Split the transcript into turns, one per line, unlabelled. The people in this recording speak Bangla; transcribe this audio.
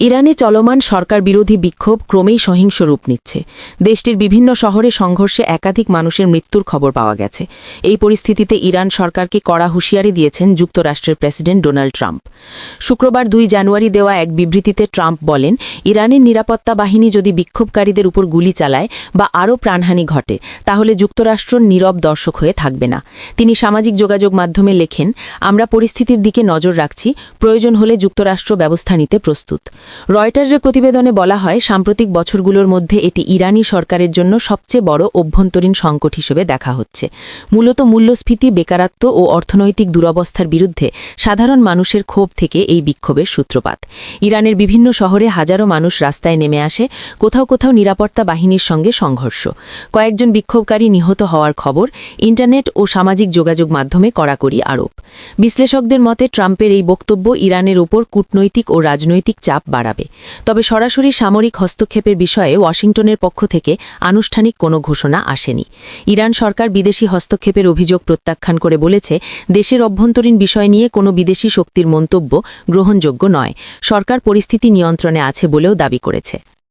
ইরানে চলমান সরকার বিরোধী বিক্ষোভ ক্রমেই সহিংস রূপ নিচ্ছে। দেশটির বিভিন্ন শহরে সংঘর্ষে একাধিক মানুষের মৃত্যুর খবর পাওয়া গেছে। এই পরিস্থিতিতে ইরান সরকারকে কড়া হুঁশিয়ারি দিয়েছেন যুক্তরাষ্ট্রের প্রেসিডেন্ট ডোনাল্ড ট্রাম্প। শুক্রবার দুই জানুয়ারি দেওয়া এক বিবৃতিতে ট্রাম্প বলেন, ইরানের নিরাপত্তা বাহিনী যদি বিক্ষোভকারীদের উপর গুলি চালায় বা আরও প্রাণহানি ঘটে, তাহলে যুক্তরাষ্ট্র নীরব দর্শক হয়ে থাকবে না। তিনি সামাজিক যোগাযোগ মাধ্যমে লেখেন, আমরা পরিস্থিতির দিকে নজর রাখছি। প্রয়োজন হলে যুক্তরাষ্ট্র ব্যবস্থা নিতে প্রস্তুত। রয়টার্সের প্রতিবেদনে বলা হয়, সাম্প্রতিক বছরগুলোর মধ্যে এটি ইরানি সরকারের জন্য সবচেয়ে বড় অভ্যন্তরীণ সংকট হিসেবে দেখা হচ্ছে। মূলত মূল্যস্ফীতি, বেকারত্ব ও অর্থনৈতিক দুরবস্থার বিরুদ্ধে সাধারণ মানুষের ক্ষোভ থেকে এই বিক্ষোভের সূত্রপাত। ইরানের বিভিন্ন শহরে হাজারো মানুষ রাস্তায় নেমে আসে, কোথাও কোথাও নিরাপত্তা বাহিনীর সঙ্গে সংঘর্ষ। কয়েকজন বিক্ষোভকারী নিহত হওয়ার খবর, ইন্টারনেট ও সামাজিক যোগাযোগ মাধ্যমে কড়াকড়ি আরোপ। বিশ্লেষকদের মতে, ট্রাম্পের এই বক্তব্য ইরানের ওপর কূটনৈতিক ও রাজনৈতিক চাপ বাড়াবে। তবে সরাসরি সামরিক হস্তক্ষেপের বিষয়ে ওয়াশিংটনের পক্ষ থেকে আনুষ্ঠানিক কোনো ঘোষণা আসেনি। ইরান সরকার বিদেশি হস্তক্ষেপের অভিযোগ প্রত্যাখ্যান করে বলেছে, দেশের অভ্যন্তরীণ বিষয় নিয়ে কোনো বিদেশি শক্তির মন্তব্য গ্রহণযোগ্য নয়। সরকার পরিস্থিতি নিয়ন্ত্রণে আছে বলেও দাবি করেছে।